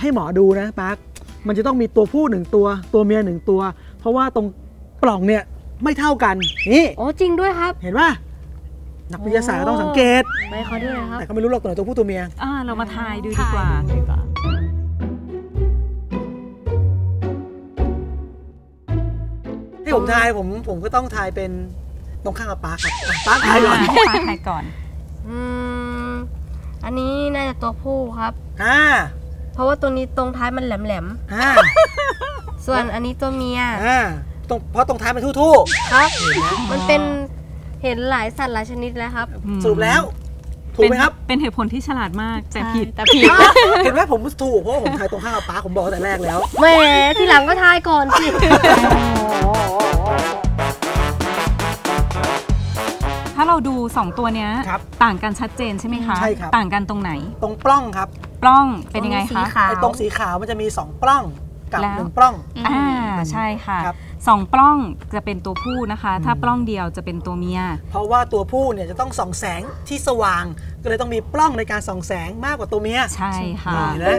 ให้หมอดูนะปาร์คมันจะต้องมีตัวผู้หนึ่งตัว ตัวเมียหนึ่งตัว เพราะว่าตรงปล่องเนี่ยไม่เท่ากันนี่โอ้จริงด้วยครับ เห็นป่ะนักวิทยาศาสตร์ก็ต้องสังเกตไม่ขอด้วยนะครับแต่ก็ไม่รู้หรอกตัวไหนตัวผู้ตัวเมียอ่าเรามาทายดูดีกว่าดีกว่าที่ผมทายผมผมก็ต้องทายเป็นตรงข้างกับปาร์คครับอะปาร์คทายก่อนให้ป้าทายก่อน อืมอันนี้น่าจะตัวผู้ครับอ่า เพราะว่าตัวนี้ตรงท้ายมันแหลมอ่าๆส่วนอันนี้ตัวเมียอ่าตรงเพราะตรงท้ายเป็นทู่ครับๆเห็นไหมมันเป็นเห็นหลายสัตว์หลายชนิดแล้วครับอืมสรุปแล้ว ถูกไหมครับเป็นเป็นเหตุผลที่ฉลาดมาก แต่ผิดแต่ผิดเห็นไหมผมถูกเพราะว่าผมทายตรงข้างกับปาร์คผมบอกตั้งแต่แรกแล้วแหมทีหลังก็ทายก่อนสิถ้าเราดู 2 ตัวเนี้ยครับต่างกันชัดเจนใช่ไหมคะใช่ครับต่างกันตรงไหน ตรงปล้องครับ ปล้องเป็นยังไงคะไอ้ตรงสีขาวมันจะมี 2 ปล้องกับหนึ่งปล้องอ่าใช่ค่ะสองปล้องจะเป็นตัวผู้นะคะ ถ้าปล้องเดียวจะเป็นตัวเมีย เพราะว่าตัวผู้เนี่ยจะต้องส่องแสงที่สว่าง ก็เลยต้องมีปล้องในการส่องแสงมากกว่าตัวเมีย ใช่ค่ะเลย